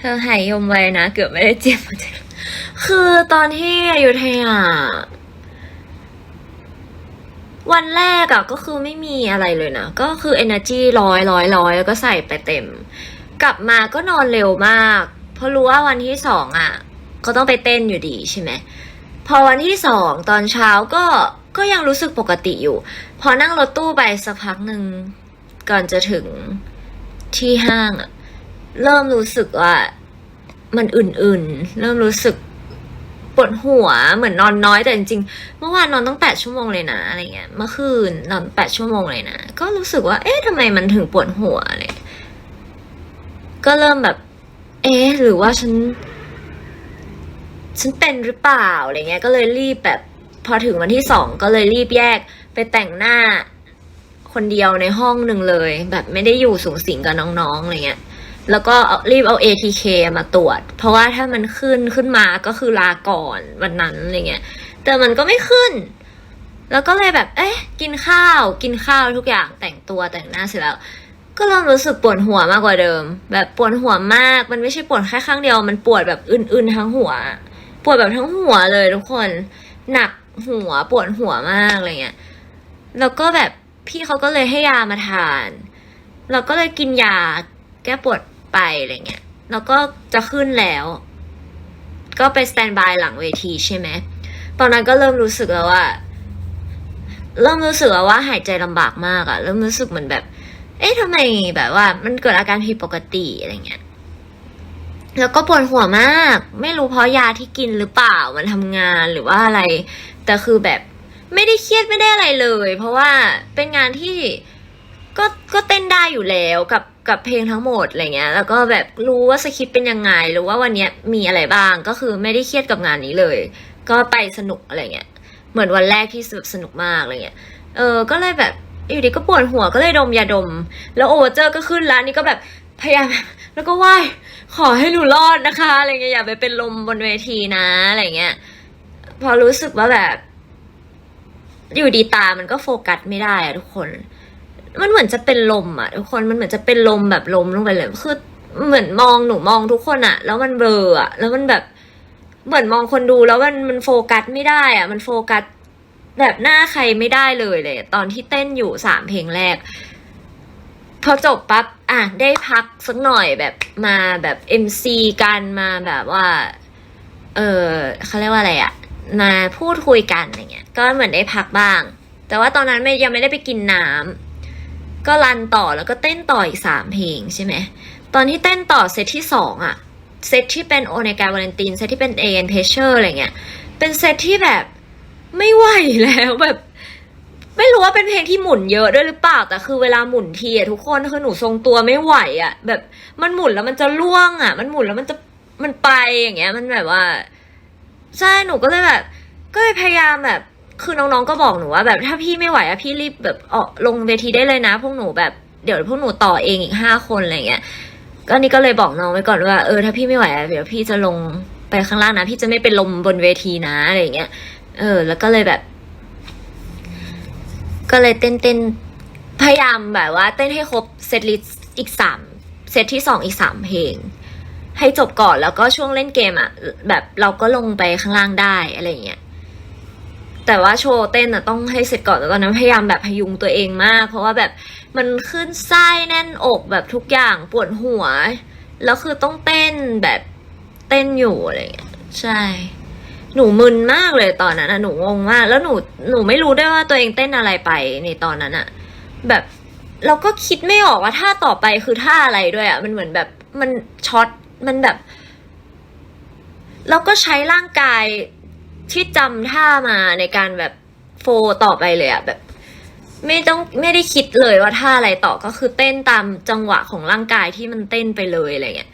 เธอหายยมไว้นะ เกือบไม่ได้เจ็บคือตอนที่อยุธยาวันแรกอะก็คือไม่มีอะไรเลยนะ ก็คือ energy ร้อยร้อยร้อยแล้วก็ใส่ไปเต็ม กลับมาก็นอนเร็วมาก เพราะรู้ว่าวันที่สองอะก็ต้องไปเต้นอยู่ดีใช่ไหมพอวันที่สองตอนเช้าก็ก็ยังรู้สึกปกติอยู่ พอนั่งรถตู้ไปสักพักหนึ่งก่อนจะถึงที่ห้างอะ เริ่มรู้สึกว่า มันอื่นๆ เริ่มรู้สึกปวดหัวเหมือนนอนน้อยแต่จริงๆ เมื่อวานนอนตั้งแปดชั่วโมงเลยนะอะไรเงี้ย เมื่อคืนนอนแปดชั่วโมงเลยนะ ก็รู้สึกว่า เอ๊ะทำไมมันถึงปวดหัวอะไรก็เริ่มแบบ เอ๊ะ หรือว่าฉัน ฉันเป็นหรือเปล่าอะไรเงี้ย ก็เลยรีบแบบ พอถึงวันที่สองก็เลยรีบแยกไปแต่งหน้าคนเดียวในห้องหนึ่งเลย แบบไม่ได้อยู่สูงสิงกับน้องๆอะไรเงี้ย แล้วก็รีบเอา ATK มาตรวจ เพราะว่าถ้ามันขึ้นขึ้นมาก็คือลาก่อนวันนั้นอะไรเงี้ย แต่มันก็ไม่ขึ้น แล้วก็เลยแบบ เอ๊ะ กินข้าว กินข้าวทุกอย่างแต่งตัวแต่งหน้าเสร็จแล้ว ก็เริ่มรู้สึกปวดหัวมากกว่าเดิม แบบปวดหัวมาก มันไม่ใช่ปวดแค่ข้างเดียว มันปวดแบบอื่นๆทั้งหัว ปวดแบบทั้งหัวเลยทุกคน หนักหัวปวดหัวมากอะไรเงี้ย แล้วก็แบบพี่เขาก็เลยให้ยามาทาน เราก็เลยกินยาแก้ปวด ไปอะไรเงี้ยแล้วก็จะขึ้นแล้ว ก็ไปสแตนบายหลังเวทีใช่ไหมตอนนั้นก็เริ่มรู้สึกแล้วว่า เริ่มรู้สึกแล้วว่าหายใจลำบากมากอะเริ่มรู้สึกเหมือนแบบ เอ๊ะทำไมแบบว่า มันเกิดอาการผิดปกติอะไรเงี้ยแล้วก็ปวดหัวมาก ไม่รู้เพราะยาที่กินหรือเปล่ามันทำงานหรือว่าอะไร แต่คือแบบไม่ได้เครียดไม่ได้อะไรเลย เพราะว่าเป็นงานที่ก็ก็เต้นได้อยู่แล้วกับ กับเพลงทั้งหมดอะไรเงี้ย แล้วก็แบบรู้ว่าสคริปต์เป็นยังไงหรือว่าวันเนี้ยมีอะไรบ้าง ก็คือไม่ได้เครียดกับงานนี้เลย ก็ไปสนุกอะไรเงี้ย เหมือนวันแรกที่สนุกมากอะไรเงี้ย เออ ก็เลยแบบอยู่ดีก็ปวดหัวก็เลยดมยาดม แล้วโอเวอร์เจอร์ก็ขึ้นแล้วนี่ก็แบบพยายามแล้วก็ไหว้ขอให้หนูรอดนะคะอะไรเงี้ยอย่าไปเป็นลมบนเวทีนะอะไรเงี้ย พอรู้สึกว่าแบบ อยู่ดีตามันก็โฟกัสไม่ได้อะทุกคน มันเหมือนจะเป็นลมอะทุกคนมันเหมือนจะเป็นลมแบบลมลงไปเลยคือเหมือนมองหนูมองทุกคนอะแล้วมันเบลออะแล้วมันแบบเหมือนมองคนดูแล้วมันมันโฟกัสไม่ได้อะมันโฟกัสแบบหน้าใครไม่ได้เลยเลย ตอนที่เต้นอยู่สามเพลงแรก พอจบปั๊บอะได้พักสักหน่อยแบบมาแบบเอ็มซีกันมาแบบว่า เออเขาเรียกว่าอะไรอะมาพูดคุยกันอะไรเงี้ย ก็เหมือนได้พักบ้าง แต่ว่าตอนนั้นไม่ยังไม่ได้ไปกินน้ำ ก็รันต่อแล้วก็เต้นต่ออีกสามเพลงใช่ไหมตอนที่เต้นต่อเซตที่สองอะเซตที่เป็นโอเนกาวาเลนตินเซตที่เป็นเอเนเพเชอร์อะไรเงี้ยเป็นเซตที่แบบไม่ไหวแล้วแบบ ไม่รู้ว่าเป็นเพลงที่หมุนเยอะด้วยหรือเปล่าแต่คือเวลาหมุนทีอะทุกคนคือหนูทรงตัวไม่ไหวอะแบบมันหมุนแล้วมันจะล่วงอะมันหมุนแล้วมันจะมันไปอย่างเงี้ย มันแบบว่าใช่หนูก็เลยแบบ ก็เลยพยายามแบบ คือน้องๆก็บอกหนูว่าแบบถ้าพี่ไม่ไหวอะพี่รีบแบบออกลงเวทีได้เลยนะ พวกหนูแบบเดี๋ยวพวกหนูต่อเองอีกห้าคนอะไรเงี้ยก็นี่ก็เลยบอกน้องไว้ก่อนว่าเออถ้าพี่ไม่ไหวอะเดี๋ยวพี่จะลงไปข้างล่างนะ พี่จะไม่เป็นลมบนเวทีนะอะไรเงี้ยเออ แล้วก็เลยแบบ ก็เลยเต้นเต้นพยายามแบบว่า เต้นให้ครบเซตลิสอีกสามเซตที่สองอีกสามเพลง ให้จบก่อนแล้วก็ช่วงเล่นเกมอะแบบเราก็ลงไปข้างล่างได้อะไรเงี้ย แต่ว่าโชว์เต้นอะต้องให้เสร็จก่อนแล้วตอนนั้นพยายามแบบพยุงตัวเองมาก เพราะว่าแบบมันขึ้นไส้แน่นอกแบบทุกอย่างปวดหัว แล้วคือต้องเต้นแบบเต้นอยู่อะไรเงี้ยใช่ หนูมึนมากเลยตอนนั้นอะหนูงงมาก แล้วหนูหนูไม่รู้ด้วยว่าตัวเองเต้นอะไรไปในตอนนั้นอะแบบเราก็คิดไม่ออกว่าท่าต่อไปคือท่าอะไรด้วยอะมันเหมือนแบบมันช็อตมันแบบเราก็ใช้ร่างกาย ที่จำท่ามาในการแบบโฟต่อไปเลยอะแบบ ไม่ต้องไม่ได้คิดเลยว่าท่าอะไรต่อก็คือเต้นตามจังหวะของร่างกายที่มันเต้นไปเลยอะไรเงี้ย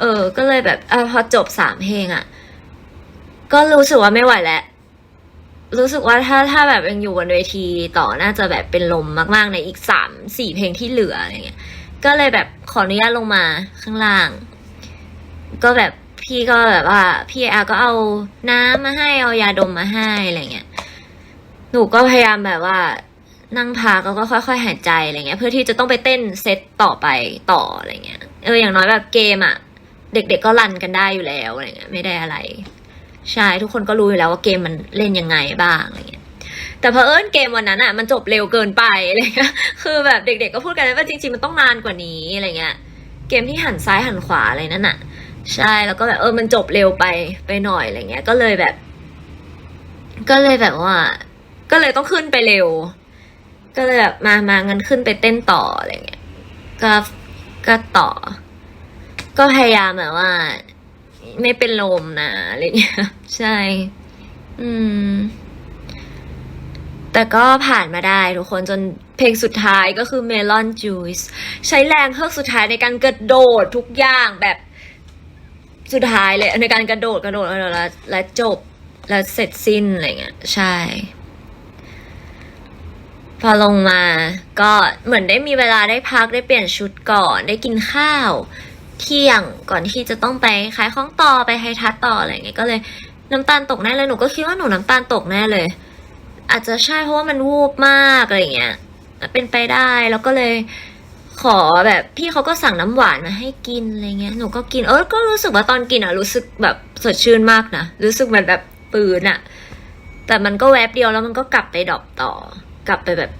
เออ ก็เลยแบบอพอจบสามเพลงอะก็รู้สึกว่าไม่ไหวแล้วรู้สึกว่าถ้าถ้าแบบยังอยู่บนเวทีต่อน่าจะแบบเป็นลมมาก ๆ ในอีกสามสี่เพลงที่เหลืออะไรเงี้ย ก็เลยแบบขออนุญาตลงมาข้างล่าง ก็แบบ พี่ก็แบบว่าพี่อาก็เอาน้ำมาให้เอายาดมมาให้อะไรเงี้ยหนูก็พยายามแบบว่านั่งพักแล้วก็ค่อยๆหายใจอะไรเงี้ย เพื่อที่จะต้องไปเต้นเซตต่อไปต่ออะไรเงี้ยเอออย่างน้อยแบบเกมอะเด็กๆก็รันกันได้อยู่แล้วอะไรเงี้ยไม่ได้อะไรใช่ทุกคนก็รู้อยู่แล้วว่าเกมมันเล่นยังไงบ้างอะไรเงี้ยแต่เพอเอิญเกมวันนั้นอะมันจบเร็วเกินไปอะไรเงี้ย คือแบบเด็กๆก็พูดกันว่าจริงๆมันต้องนานกว่านี้อะไรเงี้ย เกมที่หันซ้ายหันขวาอะไรนั่นอะ ใช่แล้วก็แบบเออมันจบเร็วไปไปหน่อยอะไรเงี้ย ก็เลยแบบ ก็เลยแบบว่า ก็เลยต้องขึ้นไปเร็ว ก็เลยแบบมามางันขึ้นไปเต้นต่ออะไรเงี้ยก็ก็ต่อ ก็พยายามแบบว่า ไม่เป็นลมนะอะไรเงี้ย ใช่ อืม แต่ก็ผ่านมาได้ทุกคนจนเพลงสุดท้ายก็คือ Melon Juice ใช้แรงเฮือกสุดท้ายในการกระโดดทุกอย่างแบบ สุดท้ายเลยในการกระโดดกระโดดกระโดดแล้วแล้วจบแล้วเสร็จสิ้นอะไรเงี้ยใช่ พอลงมาก็เหมือนได้มีเวลาได้พักได้เปลี่ยนชุดก่อนได้กินข้าว เที่ยงก่อนที่จะต้องไปขายของต่อไปไฮทัชต่ออะไรเงี้ยก็เลยน้ำตาลตกแน่เลยหนูก็คิดว่าหนูน้ำตาลตกแน่เลย อาจจะใช่เพราะว่ามันวูบมากอะไรเงี้ยเป็นไปได้แล้วก็เลย ขอแบบพี่เขาก็สั่งน้ำหวานมาให้กินอะไรเงี้ยหนูก็กินเออก็รู้สึกว่าตอนกินอะรู้สึกแบบสดชื่นมากนะรู้สึกเหมือนแบบปืนอะ แต่มันก็แวบเดียวแล้วมันก็กลับไปดรอปต่อ กลับไปแบบ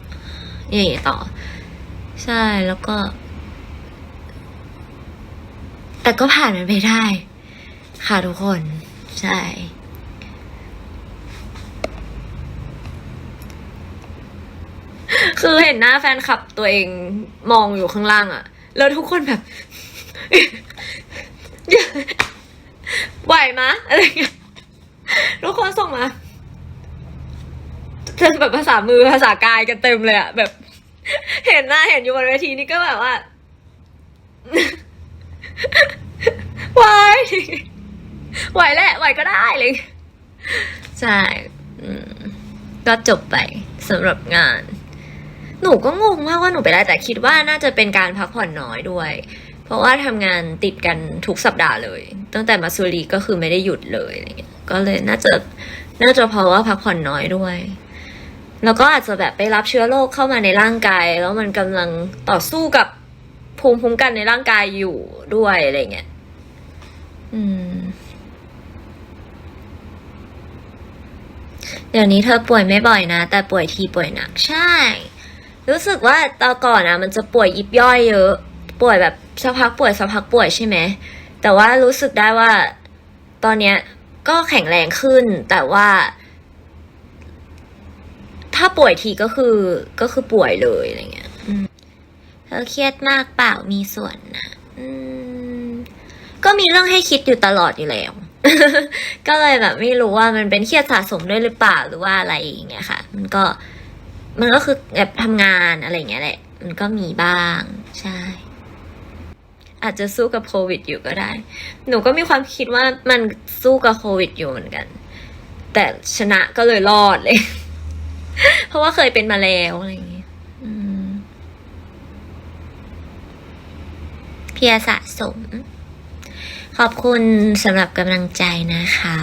นี่ต่อ ใช่แล้วก็ แต่ก็ผ่านมันไปได้ ค่ะทุกคน ใช่ คือเห็นหน้าแฟนคลับตัวเองมองอยู่ข้างล่างอะแล้วทุกคนแบบ ไหวมะอะไรเงี้ยทุกคนส่งมาจะแบบภาษามือภาษากายกันเต็มเลยอะแบบ เห็นหน้าเห็นอยู่บนเวทีนี่ก็แบบว่า ไหวไหวแหละไหวก็ได้เลยใช่ก็จบไปสำหรับงาน หนูก็งงมากว่าหนูไปได้แต่คิดว่าน่าจะเป็นการพักผ่อนน้อยด้วย เพราะว่าทำงานติดกันทุกสัปดาห์เลย ตั้งแต่มาซูรีก็คือไม่ได้หยุดเลยอะไรเงี้ยก็เลยน่าจะน่าจะเพราะว่าพักผ่อนน้อยด้วย แล้วก็อาจจะแบบไปรับเชื้อโรคเข้ามาในร่างกาย แล้วมันกำลังต่อสู้กับภูมิคุ้มกันในร่างกายอยู่ด้วยอะไรเงี้ยอืมเดี๋ยวนี้เธอป่วยไม่บ่อยนะ แต่ป่วยทีป่วยหนักใช่ รู้สึกว่าตอนก่อนอะมันจะป่วยยิบย่อยเยอะ ป่วยแบบสักพักป่วยสักพักป่วยใช่ไหมแต่ว่ารู้สึกได้ว่าตอนเนี้ยก็แข็งแรงขึ้น แต่ว่า ถ้าป่วยทีก็คือก็คือป่วยเลยอะไรเงี้ยเธอเครียดมากเปล่ามีส่วนนะก็มีเรื่องให้คิดอยู่ตลอดอยู่แล้ว ก็เลยแบบไม่รู้ว่ามันเป็นเครียดสะสมด้วยหรือเปล่าหรือว่าอะไรอย่างเงี้ยค่ะ มันก็ มันก็คือแบบทำงานอะไรอย่างเงี้ยแหละ มันก็มีบ้าง ใช่ อาจจะสู้กับโควิดอยู่ก็ได้ หนูก็มีความคิดว่ามันสู้กับโควิดอยู่เหมือนกัน แต่ชนะก็เลยรอดเลย เพราะว่าเคยเป็นมาแล้วอะไรอย่างเงี้ยเพียสะสม ขอบคุณสำหรับกำลังใจนะคะ